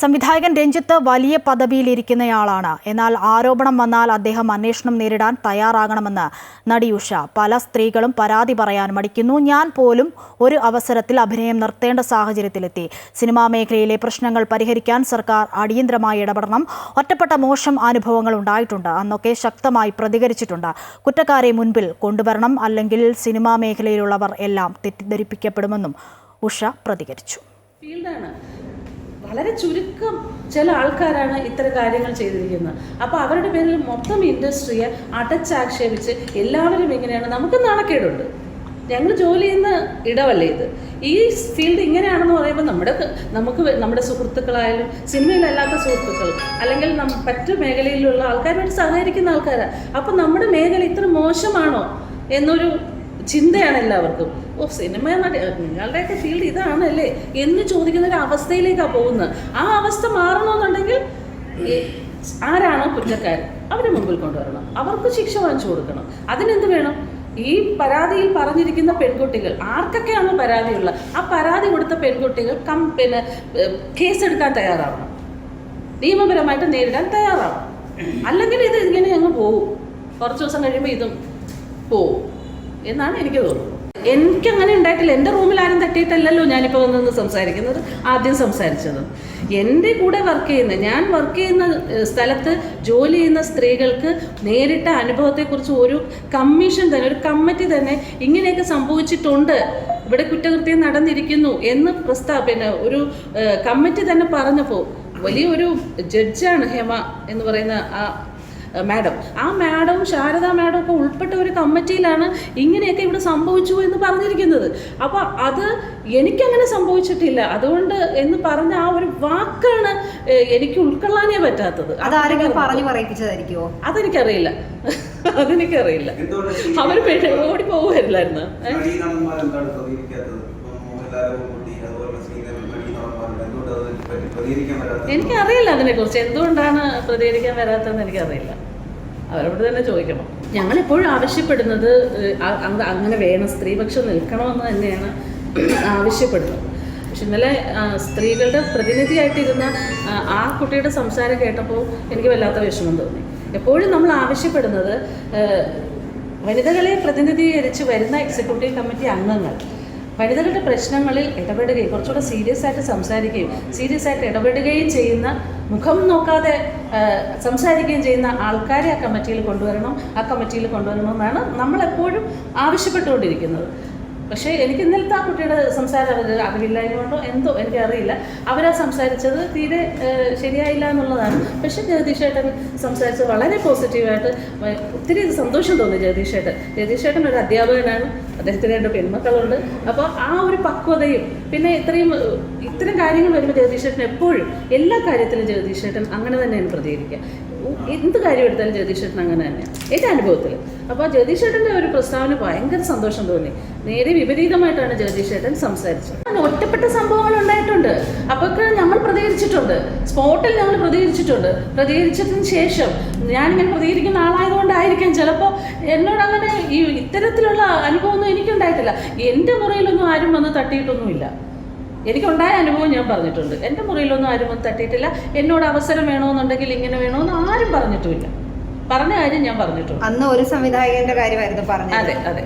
സംവിധായകൻ രഞ്ജിത്ത് വലിയ പദവിയിലിരിക്കുന്നയാളാണ്. എന്നാൽ ആരോപണം വന്നാൽ അദ്ദേഹം അന്വേഷണം നേരിടാൻ തയ്യാറാകണമെന്ന് നടി ഉഷ. പല സ്ത്രീകളും പരാതി പറയാൻ മടിക്കുന്നു. ഞാൻ പോലും ഒരു അവസരത്തിൽ അഭിനയം നിർത്തേണ്ട സാഹചര്യത്തിലെത്തി. സിനിമാ മേഖലയിലെ പ്രശ്നങ്ങൾ പരിഹരിക്കാൻ സർക്കാർ അടിയന്തരമായി ഇടപെടണം. ഒറ്റപ്പെട്ട മോശം അനുഭവങ്ങൾ ഉണ്ടായിട്ടുണ്ട്. അന്നൊക്കെ ശക്തമായി പ്രതികരിച്ചിട്ടുണ്ട്. കുറ്റക്കാരെ മുൻപിൽ കൊണ്ടുവരണം അല്ലെങ്കിൽ സിനിമാ മേഖലയിലുള്ളവർ എല്ലാം തെറ്റിദ്ധരിപ്പിക്കപ്പെടുമെന്നും ഉഷ പ്രതികരിച്ചു. ഫീൽഡാണ്. വളരെ ചുരുക്കം ചില ആൾക്കാരാണ് ഇത്തരം കാര്യങ്ങൾ ചെയ്തിരിക്കുന്നത്. അപ്പോൾ അവരുടെ പേരിൽ മൊത്തം ഇൻഡസ്ട്രിയെ അടച്ചാക്ഷേപിച്ച് എല്ലാവരും ഇങ്ങനെയാണ്. നമുക്ക് നാണക്കേടുണ്ട്. ഞങ്ങൾ ജോലി ചെയ്യുന്ന ഇടമല്ലേ ഇത്? ഈ ഫീൽഡ് ഇങ്ങനെയാണെന്ന് പറയുമ്പോൾ നമ്മുടെ നമുക്ക് നമ്മുടെ സുഹൃത്തുക്കളായാലും സിനിമയിലല്ലാത്ത സുഹൃത്തുക്കൾ അല്ലെങ്കിൽ മറ്റു മേഖലയിലുള്ള ആൾക്കാരുമായിട്ട് സഹകരിക്കുന്ന ആൾക്കാരാണ് അപ്പം നമ്മുടെ മേഖല ഇത്ര മോശമാണോ എന്നൊരു ചിന്തയാണ് എല്ലാവർക്കും. ഓ സിനിമ നടി നിങ്ങളുടെയൊക്കെ ഫീൽഡ് ഇതാണല്ലേ. എന്ന് ചോദിക്കുന്ന ഒരു അവസ്ഥയിലേക്കാണ് പോകുന്നത്. ആ അവസ്ഥ മാറണമെന്നുണ്ടെങ്കിൽ ആരാണോ കുറ്റക്കാരൻ അവരെ മുമ്പിൽ കൊണ്ടുവരണം. അവർക്ക് ശിക്ഷ വാങ്ങിച്ചു കൊടുക്കണം. അതിനെന്ത് വേണം? ഈ പരാതിയിൽ പറഞ്ഞിരിക്കുന്ന പെൺകുട്ടികൾ ആർക്കൊക്കെയാണോ പരാതിയുള്ള ആ പരാതി കൊടുത്ത പെൺകുട്ടികൾ കം പിന്നെ കേസെടുക്കാൻ തയ്യാറാവണം. നിയമപരമായിട്ട് നേരിടാൻ തയ്യാറാവണം. അല്ലെങ്കിൽ ഇത് ഇങ്ങനെ അങ്ങ് പോവും. കുറച്ച് ദിവസം കഴിയുമ്പോൾ ഇതും പോവും. എന്നാണ് എനിക്ക് തോന്നുന്നത് എനിക്ക് അങ്ങനെ ഉണ്ടായിട്ടില്ല. എന്റെ റൂമിൽ ആരും തട്ടിയിട്ടല്ലല്ലോ ഞാനിപ്പോൾ വന്ന് സംസാരിക്കുന്നത്. ആദ്യം സംസാരിച്ചത്. എന്റെ കൂടെ വർക്ക് ചെയ്യുന്ന ഞാൻ വർക്ക് ചെയ്യുന്ന സ്ഥലത്ത് ജോലി ചെയ്യുന്ന സ്ത്രീകൾക്ക് നേരിട്ട അനുഭവത്തെക്കുറിച്ച് ഒരു കമ്മീഷൻ തന്നെ ഒരു കമ്മിറ്റി തന്നെ ഇങ്ങനെയൊക്കെ സംഭവിച്ചിട്ടുണ്ട്. ഇവിടെ കുറ്റകൃത്യം നടന്നിരിക്കുന്നു എന്ന് പ്രസ്താവ പിന്നെ ഒരു കമ്മിറ്റി തന്നെ പറഞ്ഞപ്പോൾ വലിയൊരു ജഡ്ജാണ് ഹേമ എന്ന് പറയുന്ന ആ മാഡം. ആ മാഡവും ശാരദ മാഡം ഒക്കെ ഉൾപ്പെട്ട ഒരു കമ്മിറ്റിയിലാണ് ഇങ്ങനെയൊക്കെ ഇവിടെ സംഭവിച്ചു എന്ന് പറഞ്ഞിരിക്കുന്നത്. അപ്പോൾ അത് എനിക്കങ്ങനെ സംഭവിച്ചിട്ടില്ല. അതുകൊണ്ട് എന്ന് പറഞ്ഞ ആ ഒരു വാക്കാണ് എനിക്ക് ഉൾക്കൊള്ളാനേ പറ്റാത്തത്. അതാരെങ്കിലും പറഞ്ഞു പറയിപ്പിച്ചതായിരിക്കുമോ അതെനിക്കറിയില്ല. അതെനിക്കറിയില്ല. അവർ ഓടി പോകുമായിരുന്നായിരുന്നു വരാത്തത്? എനിക്കറിയില്ല അതിനെക്കുറിച്ച്. എന്തുകൊണ്ടാണ് പ്രതികരിക്കാൻ വരാത്തതെന്ന് എനിക്കറിയില്ല. അവരോട് തന്നെ ചോദിക്കണം. ഞങ്ങൾ എപ്പോഴും ആവശ്യപ്പെടുന്നത് അങ്ങനെ വേണം സ്ത്രീപക്ഷം നിൽക്കണമെന്ന് തന്നെയാണ് ആവശ്യപ്പെടുന്നത്. പക്ഷെ ഇന്നലെ സ്ത്രീകളുടെ പ്രതിനിധിയായിട്ടിരുന്ന ആ, കുട്ടിയുടെ സംസാരം കേട്ടപ്പോൾ എനിക്ക് വല്ലാത്ത വിഷമം തോന്നി. എപ്പോഴും നമ്മൾ ആവശ്യപ്പെടുന്നത് വനിതകളെ പ്രതിനിധീകരിച്ച് വരുന്ന എക്സിക്യൂട്ടീവ് കമ്മിറ്റി അംഗങ്ങൾ വനിതകളുടെ പ്രശ്നങ്ങളിൽ ഇടപെടുകയും കുറച്ചുകൂടെ സീരിയസ് ആയിട്ട് സംസാരിക്കുകയും സീരിയസ് ആയിട്ട് ഇടപെടുകയും ചെയ്യുന്ന മുഖം നോക്കാതെ സംസാരിക്കുകയും ചെയ്യുന്ന ആൾക്കാരെ ആ കമ്മിറ്റിയിൽ കൊണ്ടുവരണം ആ കമ്മിറ്റിയിൽ കൊണ്ടുവരണമെന്നാണ് നമ്മളെപ്പോഴും ആവശ്യപ്പെട്ടുകൊണ്ടിരിക്കുന്നത്. പക്ഷേ എനിക്ക് ഇന്നലത്തെ ആ കുട്ടിയുടെ സംസാരം അവർ അറിവില്ലായ്മ കൊണ്ടോ എന്തോ എനിക്കറിയില്ല. അവരാ സംസാരിച്ചത് തീരെ ശരിയായില്ല എന്നുള്ളതാണ്. പക്ഷേ ജഗദീഷേട്ടൻ സംസാരിച്ചത് വളരെ പോസിറ്റീവായിട്ട് ഒത്തിരി സന്തോഷം തോന്നി ജഗദീഷേട്ടൻ. ജഗദീഷ് ഏട്ടൻ ഒരു അധ്യാപകനാണ്. അദ്ദേഹത്തിന് രണ്ട് പെൺമക്കളുണ്ട് അപ്പോൾ ആ ഒരു പക്വതയും പിന്നെ ഇത്രയും ഇത്തരം കാര്യങ്ങൾ വരുമ്പോൾ ജഗദീശേട്ടൻ എപ്പോഴും എല്ലാ കാര്യത്തിലും ജഗദീശേട്ടൻ അങ്ങനെ തന്നെയാണ് പ്രതികരിക്കുക. എന്ത് കാര്യം എടുത്താലും ജഗദീഷ് ഏട്ടൻ അങ്ങനെ തന്നെയാണ് എന്റെ അനുഭവത്തിൽ അപ്പോൾ ജഗദീഷ് ഏട്ടന്റെ ഒരു പ്രസ്താവന ഭയങ്കര സന്തോഷം തോന്നി. നേരെ വിപരീതമായിട്ടാണ് ജഗദീഷ് ഏട്ടൻ സംസാരിച്ചത് ഒറ്റപ്പെട്ട സംഭവങ്ങൾ ഉണ്ടായിട്ടുണ്ട്. അപ്പോഴൊക്കെ ഞങ്ങൾ പ്രതികരിച്ചിട്ടുണ്ട്. സ്പോട്ടിൽ ഞങ്ങൾ പ്രതികരിച്ചിട്ടുണ്ട്. പ്രതികരിച്ചതിന് ശേഷം ഞാനിങ്ങനെ പ്രതികരിക്കുന്ന ആളായതുകൊണ്ടായിരിക്കാം ചിലപ്പോൾ എന്നോട് അങ്ങനെ ഈ ഇത്തരത്തിലുള്ള അനുഭവമൊന്നും എനിക്കുണ്ടായിട്ടില്ല. എന്റെ മുറിയിലൊന്നും ആരും വന്ന് തട്ടിയിട്ടൊന്നുമില്ല. എനിക്കുണ്ടായ അനുഭവം ഞാൻ പറഞ്ഞിട്ടുണ്ട്. എന്റെ മുറിയിലൊന്നും ആരും വന്ന് തട്ടിയിട്ടില്ല. എന്നോട് അവസരം വേണമെന്നുണ്ടെങ്കിൽ ഇങ്ങനെ വേണമെന്ന് ആരും പറഞ്ഞിട്ടുമില്ല. പറഞ്ഞ കാര്യം ഞാൻ പറഞ്ഞിട്ടുണ്ട്. അന്ന് ഒരു സംവിധായകന്റെ കാര്യമായിരുന്നു പറഞ്ഞത്. അതെ അതെ.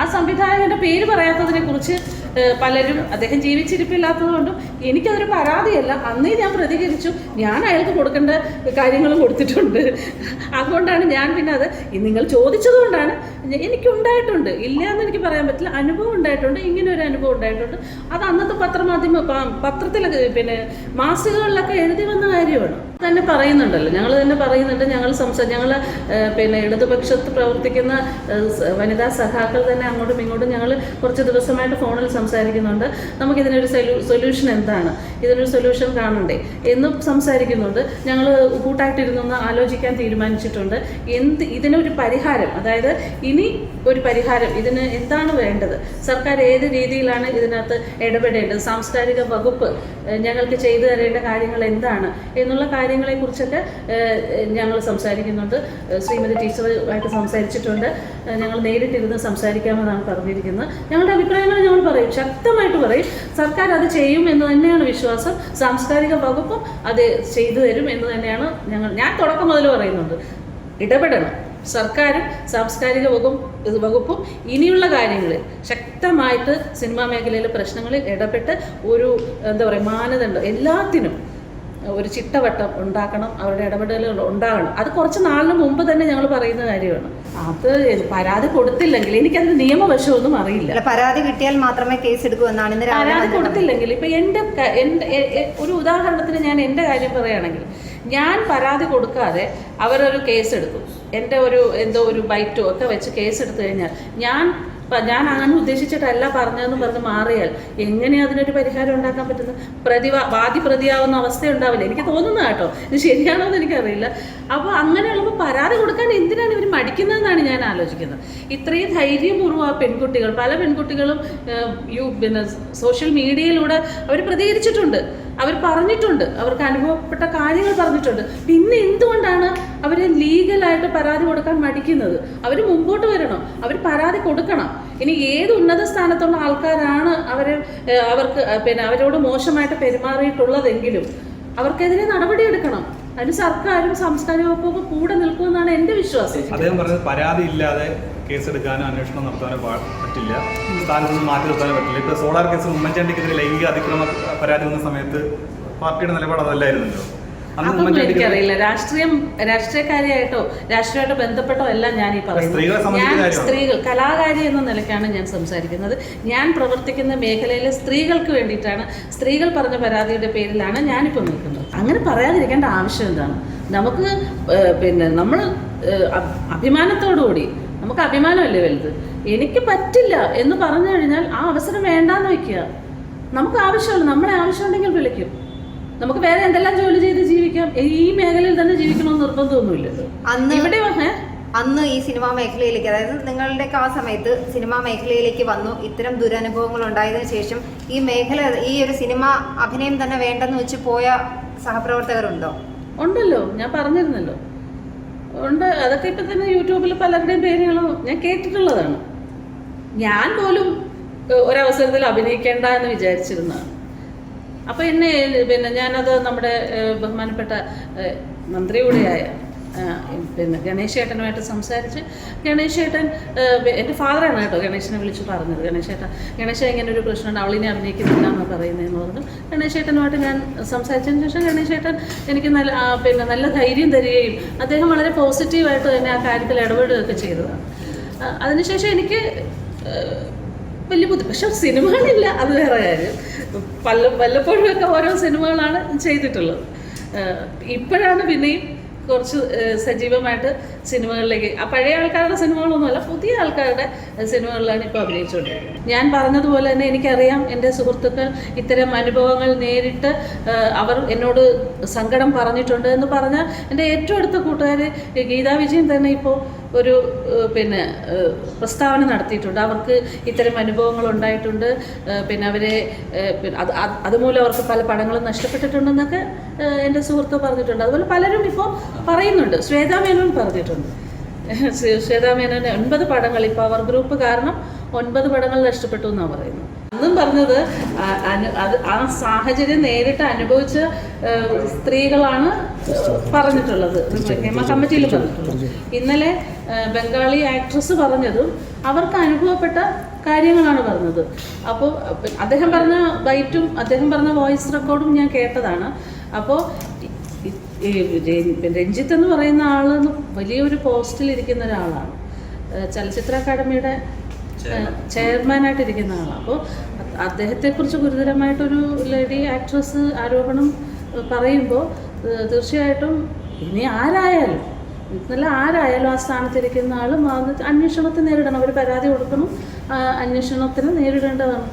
ആ സംവിധായകന്റെ പേര് പറയാത്തതിനെ കുറിച്ച് പലരും അദ്ദേഹം ജീവിച്ചിരിപ്പില്ലാത്തതുകൊണ്ടും എനിക്കതൊരു പരാതിയല്ല. അന്നേ ഞാൻ പ്രതികരിച്ചു. ഞാൻ അയാൾക്ക് കൊടുക്കേണ്ട കാര്യങ്ങളും കൊടുത്തിട്ടുണ്ട്. അതുകൊണ്ടാണ് ഞാൻ പിന്നെ അത് നിങ്ങൾ ചോദിച്ചതുകൊണ്ടാണ് എനിക്കുണ്ടായിട്ടുണ്ട്. ഇല്ല എന്ന് എനിക്ക് പറയാൻ പറ്റില്ല. അനുഭവം ഉണ്ടായിട്ടുണ്ട്. ഇങ്ങനെ ഒരു അനുഭവം ഉണ്ടായിട്ടുണ്ട്. അത് അന്നത്തെ പത്രമാധ്യമ പത്രത്തിലൊക്കെ പിന്നെ മാസികകളിലൊക്കെ എഴുതി വന്ന കാര്യമാണ്. തന്നെ പറയുന്നുണ്ടല്ലോ. ഞങ്ങൾ തന്നെ പറയുന്നുണ്ട്. ഞങ്ങൾ സംസാ ഞങ്ങൾ പിന്നെ ഇടതുപക്ഷത്ത് പ്രവർത്തിക്കുന്ന വനിതാ സഖാക്കൾ തന്നെ അങ്ങോട്ടും ഇങ്ങോട്ടും ഞങ്ങൾ കുറച്ച് ദിവസമായിട്ട് ഫോണിൽ സംസാരിക്കുന്നുണ്ട്. നമുക്കിതിനൊരു സൊല്യൂ സൊല്യൂഷൻ എന്താണ് ഇതിനൊരു സൊല്യൂഷൻ കാണണ്ടേ എന്നും സംസാരിക്കുന്നുണ്ട്. ഞങ്ങൾ കൂട്ടായിട്ടിരുന്നൊന്ന് ആലോചിക്കാൻ തീരുമാനിച്ചിട്ടുണ്ട്. എന്ത് ഇതിനൊരു പരിഹാരം അതായത് ഇനി ഒരു പരിഹാരം ഇതിന് എന്താണ് വേണ്ടത്? സർക്കാർ ഏത് രീതിയിലാണ് ഇതിനകത്ത് ഇടപെടേണ്ടത്? സാംസ്കാരിക വകുപ്പ് ഞങ്ങൾക്ക് ചെയ്തു തരേണ്ട കാര്യങ്ങൾ എന്താണ്? എന്നുള്ള കാര്യങ്ങളെക്കുറിച്ചൊക്കെ ഞങ്ങൾ സംസാരിക്കുന്നുണ്ട്. ശ്രീമതി ടീച്ചറുമായിട്ട് സംസാരിച്ചിട്ടുണ്ട്. ഞങ്ങൾ നേരിട്ടിരുന്ന് സംസാരിക്കാമെന്നാണ് പറഞ്ഞിരിക്കുന്നത്. ഞങ്ങളുടെ അഭിപ്രായങ്ങൾ ഞങ്ങൾ പറയും. ശക്തമായിട്ട് പറയും. സർക്കാർ അത് ചെയ്യും എന്ന് തന്നെയാണ് വിശ്വാസം. സാംസ്കാരിക വകുപ്പും അത് ചെയ്തു തരും എന്ന് തന്നെയാണ് ഞങ്ങൾ ഞാൻ തുടക്കം മുതൽ പറയുന്നുണ്ട്. ഇടപെടണം. സർക്കാരും സാംസ്കാരിക വകുപ്പ് വകുപ്പും ഇനിയുള്ള കാര്യങ്ങളിൽ ശക്തമായിട്ട് സിനിമാ മേഖലയിലെ പ്രശ്നങ്ങളിൽ ഇടപെട്ട് ഒരു എന്താ പറയുക മാനദണ്ഡം എല്ലാത്തിനും ഒരു ചിട്ടവട്ടം ഉണ്ടാക്കണം അവരുടെ ഇടപെടലുകൾ ഉണ്ടാകണം. അത് കുറച്ച് നാളിന് മുമ്പ് തന്നെ ഞങ്ങൾ പറയുന്ന കാര്യമാണ്. അത് പരാതി കൊടുത്തില്ലെങ്കിൽ എനിക്കതിന് നിയമവശമൊന്നും അറിയില്ല. പരാതി കിട്ടിയാൽ മാത്രമേ കേസ് എടുക്കൂ എന്നാണ് പരാതി. കൊടുത്തില്ലെങ്കിൽ ഇപ്പൊ എന്റെ ക- എന്റെ എ- എ- ഒരു ഉദാഹരണത്തിന് ഞാൻ എന്റെ കാര്യം പറയുകയാണെങ്കിൽ ഞാൻ പരാതി കൊടുക്കാതെ അവരൊരു കേസ് എടുക്കും എന്റെ ഒരു എന്തോ ഒരു ബൈറ്റോ ഒക്കെ വെച്ച് കേസ് എടുത്തു കഴിഞ്ഞാൽ ഞാൻ ഞാൻ അങ്ങനെ ഉദ്ദേശിച്ചിട്ടല്ല പറഞ്ഞതെന്ന് പറഞ്ഞ് മാറിയാൽ എങ്ങനെയാ അതിനൊരു പരിഹാരം ഉണ്ടാക്കാൻ പറ്റുന്നത്? പ്രതിവാ വാദി പ്രതിയാവുന്ന അവസ്ഥ ഉണ്ടാവില്ല എനിക്ക് തോന്നുന്നത് കേട്ടോ. ഇത് ശരിയാണോ എന്ന് എനിക്കറിയില്ല. അപ്പോൾ അങ്ങനെയുള്ളപ്പോൾ പരാതി കൊടുക്കാൻ എന്തിനാണ് ഇവർ മടിക്കുന്നതെന്നാണ് ഞാൻ ആലോചിക്കുന്നത്. ഇത്രയും ധൈര്യപൂർവം ആ പെൺകുട്ടികൾ പല പെൺകുട്ടികളും യു പിന്നെ സോഷ്യൽ മീഡിയയിലൂടെ അവർ പ്രതികരിച്ചിട്ടുണ്ട്. അവർ പറഞ്ഞിട്ടുണ്ട്. അവർക്ക് അനുഭവപ്പെട്ട കാര്യങ്ങൾ പറഞ്ഞിട്ടുണ്ട്. പിന്നെ എന്തുകൊണ്ടാണ് അവർ ലീഗലായിട്ട് പരാതി കൊടുക്കാൻ മടിക്കുന്നത്? അവർ മുമ്പോട്ട് വരണം. അവർ പരാതി കൊടുക്കണം. ഇനി ഏത് ഉന്നത സ്ഥാനത്തുള്ള ആൾക്കാരാണ് അവരെ അവർക്ക് പിന്നെ അവരോട് മോശമായിട്ട് പെരുമാറിയിട്ടുള്ളതെങ്കിലും അവർക്കെതിരെ നടപടിയെടുക്കണം അതിന് സർക്കാരും സാംസ്കാരിക വകുപ്പൊക്കെ കൂടെ നിൽക്കുമെന്നാണ് എന്റെ വിശ്വാസം. അദ്ദേഹം പറഞ്ഞത് പരാതി ഇല്ലാതെ കേസെടുക്കാനോ അന്വേഷണം നടത്താനോ പറ്റില്ല. സ്ഥാനത്ത് നിന്ന് മാറ്റി നിർത്താനോ പറ്റില്ല. ഇപ്പോൾ സോളാർ കേസ് ഉമ്മൻചാണ്ടിക്കെതിരെ ലൈംഗിക അതിക്രമ പരാതി വന്ന സമയത്ത് പാർട്ടിയുടെ നിലപാട് അതല്ലായിരുന്നല്ലോ. അതൊന്നും എനിക്കറിയില്ല. രാഷ്ട്രീയം രാഷ്ട്രീയക്കാരിയായിട്ടോ രാഷ്ട്രീയമായിട്ട് ബന്ധപ്പെട്ടോ എല്ലാം ഞാൻ ഈ പറയുന്നത്. ഞാൻ സ്ത്രീകൾ കലാകാരി എന്ന നിലയ്ക്കാണ് ഞാൻ സംസാരിക്കുന്നത്. ഞാൻ പ്രവർത്തിക്കുന്ന മേഖലയിലെ സ്ത്രീകൾക്ക് വേണ്ടിയിട്ടാണ് സ്ത്രീകൾ പറഞ്ഞ പരാതിയുടെ പേരിലാണ് ഞാനിപ്പോൾ നിൽക്കുന്നത്. അങ്ങനെ പറയാതിരിക്കേണ്ട ആവശ്യം എന്താണ്? നമുക്ക് പിന്നെ നമ്മൾ കൂടി അഭിമാനത്തോടുകൂടി നമുക്ക് അഭിമാനമല്ലേ വലുത്? എനിക്ക് പറ്റില്ല എന്ന് പറഞ്ഞു കഴിഞ്ഞാൽ ആ അവസരം വേണ്ടാന്ന് വയ്ക്കുക. നമുക്ക് ആവശ്യമുള്ള നമ്മളെ ആവശ്യമുണ്ടെങ്കിൽ വിളിക്കും. നമുക്ക് വേറെ എന്തെല്ലാം ജോലി ചെയ്ത് ജീവിക്കാം? ഈ മേഖലയിൽ തന്നെ ജീവിക്കണമെന്ന് നിർബന്ധമൊന്നുമില്ല. അന്ന് ഇവിടെ അന്ന് ഈ സിനിമാ മേഖലയിലേക്ക് അതായത് നിങ്ങളുടെയൊക്കെ ആ സമയത്ത് സിനിമാ മേഖലയിലേക്ക് വന്നു. ഇത്തരം ദുരനുഭവങ്ങൾ ഉണ്ടായതിനു ശേഷം ഈ മേഖല ഈ ഒരു സിനിമ അഭിനയം തന്നെ വേണ്ടെന്ന് വെച്ച് പോയ സഹപ്രവർത്തകരുണ്ടോ? ഉണ്ടല്ലോ. ഞാൻ പറഞ്ഞിരുന്നല്ലോ. ഉണ്ട്. അതൊക്കെ ഇപ്പം തന്നെ യൂട്യൂബിൽ പലരുടെയും പേരുകളും ഞാൻ കേട്ടിട്ടുള്ളതാണ്. ഞാൻ പോലും ഒരവസരത്തിൽ അഭിനയിക്കേണ്ട എന്ന് വിചാരിച്ചിരുന്നതാണ്. അപ്പോൾ എന്നെ പിന്നെ ഞാനത് നമ്മുടെ ബഹുമാനപ്പെട്ട ഏഹ്, മന്ത്രി കൂടെയായ ഏഹ്, പിന്നെ ഗണേശേട്ടനുമായിട്ട് സംസാരിച്ച് ഗണേശ് ചേട്ടൻ ഏഹ്, എന്റെ ഫാദറാണ് കേട്ടോ ഗണേശനെ വിളിച്ച് പറഞ്ഞത്. ഗണേശേട്ടൻ ഗണേശ ഇങ്ങനെ ഒരു പ്രശ്നമുണ്ട് അവളിനെ അഭിനയിക്കുന്നില്ല എന്ന് പറയുന്നതെന്ന് പറഞ്ഞു ഗണേശേട്ടനുമായിട്ട് ഞാൻ സംസാരിച്ചതിന് ശേഷം ഗണേശേട്ടൻ എനിക്ക് നല്ല പിന്നെ നല്ല ധൈര്യം തരികയും അദ്ദേഹം വളരെ പോസിറ്റീവായിട്ട് തന്നെ ആ കാര്യത്തിൽ ഇടപെടുകയൊക്കെ ചെയ്തതാണ്. അതിനുശേഷം എനിക്ക് വലിയ ബുദ്ധി പക്ഷെ സിനിമകളില്ല അത് വേറെ കാര്യം. പല വല്ലപ്പോഴും ഒക്കെ ഓരോ സിനിമകളാണ് ചെയ്തിട്ടുള്ളത്. ഇപ്പോഴാണ് പിന്നെയും കുറച്ച് സജീവമായിട്ട് സിനിമകളിലേക്ക്. ആ പഴയ ആൾക്കാരുടെ സിനിമകളൊന്നുമല്ല പുതിയ ആൾക്കാരുടെ സിനിമകളിലാണ് ഇപ്പോൾ അഭിനയിച്ചുകൊണ്ടിരിക്കുന്നത്. ഞാൻ പറഞ്ഞതുപോലെ തന്നെ എനിക്കറിയാം എന്റെ സുഹൃത്തുക്കൾ ഇത്തരം അനുഭവങ്ങൾ നേരിട്ട് അവർ എന്നോട് സങ്കടം പറഞ്ഞിട്ടുണ്ട് എന്ന് പറഞ്ഞാൽ എന്റെ ഏറ്റവും അടുത്ത കൂട്ടുകാർ ഗീതാ വിജയൻ തന്നെ ഇപ്പോൾ ഒരു പിന്നെ പ്രസ്താവന നടത്തിയിട്ടുണ്ട്. അവർക്ക് ഇത്തരം അനുഭവങ്ങൾ ഉണ്ടായിട്ടുണ്ട്. പിന്നെ അവരെ അത് അത് അതുമൂലം അവർക്ക് പല പടങ്ങളും നഷ്ടപ്പെട്ടിട്ടുണ്ടെന്നൊക്കെ എന്റെ സുഹൃത്ത് പറഞ്ഞിട്ടുണ്ട്. അതുപോലെ പലരും ഇപ്പോൾ പറയുന്നുണ്ട്. ശ്വേതാ മേനോൻ പറഞ്ഞിട്ടുണ്ട്. ശ്വേ- ശ്വേതാ മേനോന്റെ ഒൻപത് പടങ്ങൾ. ഇപ്പോൾ അവർ ഗ്രൂപ്പ് കാരണം ഒൻപത് പടങ്ങൾ നഷ്ടപ്പെട്ടു എന്നാണ് പറയുന്നത്. അന്നും പറഞ്ഞത് ആ- അത് ആ സാഹചര്യം നേരിട്ട് അനുഭവിച്ച സ്ത്രീകളാണ് പറഞ്ഞിട്ടുള്ളത്. ഹേമ കമ്മിറ്റിയിൽ പറഞ്ഞിട്ടുള്ളത്. ഇന്നലെ ബംഗാളി ആക്ട്രസ് പറഞ്ഞതും അവർക്ക് അനുഭവപ്പെട്ട കാര്യങ്ങളാണ് പറഞ്ഞത്. അപ്പോൾ അദ്ദേഹം പറഞ്ഞ ബൈറ്റും അദ്ദേഹം പറഞ്ഞ വോയിസ് റെക്കോർഡും ഞാൻ കേട്ടതാണ്. അപ്പോൾ രഞ്ജിത്ത് എന്ന് പറയുന്ന ആൾ വലിയൊരു പോസ്റ്റിൽ ഇരിക്കുന്ന ഒരാളാണ് ചലച്ചിത്ര അക്കാദമിയുടെ ചെയർമാനായിട്ട് ഇരിക്കുന്ന ആളാണ് അപ്പോൾ അദ്ദേഹത്തെക്കുറിച്ച് ഗുരുതരമായിട്ടൊരു ലേഡി ആക്ട്രസ് ആരോപണം പറയുമ്പോൾ തീർച്ചയായിട്ടും ഇനി ആരായാലും എന്നല്ല ആരായാലും ആ സ്ഥാനത്തിരിക്കുന്ന അത് അന്വേഷണത്തെ നേരിടണം. അവർ പരാതി കൊടുക്കണം. അന്വേഷണത്തിന് നേരിടേണ്ടതാണ്.